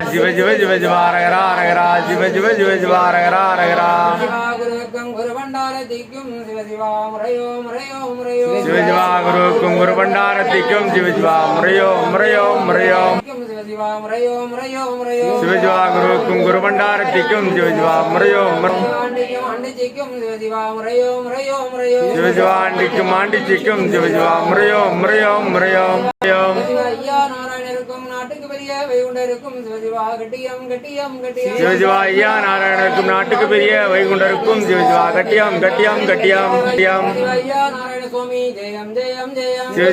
சிவ சிவ சிவ சிவ அரகரா சிவ சிவ சிவ சிவ அரகரா சிவ சிவா குருக்கும் குரு பண்டாரத்திக்கும் சிவ சிவா முறையோ முறையோ. முறையோ சிவ சிவா முறையோ முறையோ. முறையோ சிவ சிவா குருக்கும் குரு பண்டாரத்திக்கும் சிவ சிவா முறையோ. முறை- ஆண்டிக்கும் ஆண்டிச்சிக்கும் சிவ சிவா முறையோ முறையோ முறையோ. சிவ சிவா ஆண்டிக்கும் ஆண்டிச்சிக்கும் சிவ சிவா முறையோ முறையோ முறையோ முறையோ சிவ ஐயா நாராயணருக்கும் நாட்டுக்கு பெரிய வைகுண்டருக்கும் சிவ சிவா கட்டியம் கட்டியம் கட்டியம் கட்டியம். கட்டியம் கட்டியம் கட்டியம்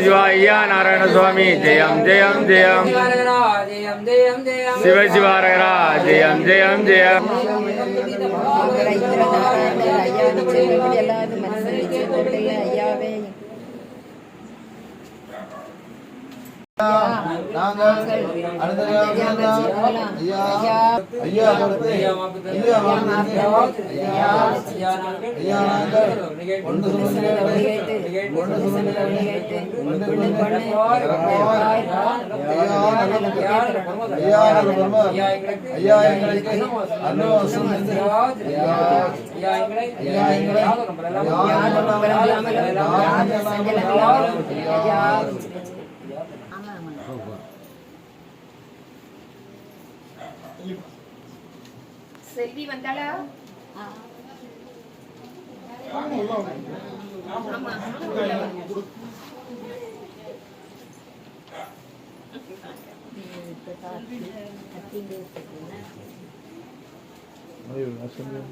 சிவ ஐயா நாராயண சுவாமி ஜெயம் ஜெயம் ஜெயம். சிவ சிவா ஐயா நாராயண சுவாமி ஜெயம் ஜெயம் ஜெயம். நாங்கள் அடுத்த ஐயா ஐயா பொறுத்து ஐயா வாழ்ந்து ஐயா ஐயா நாங்கள் ஒன்று சுமந்து ஒன்று சுமந்து ஒன்று சுமந்து ஐயா நல்ல அன்னவாசம் செல்வி வந்தாளா? ஆமா. Ayun, asan yung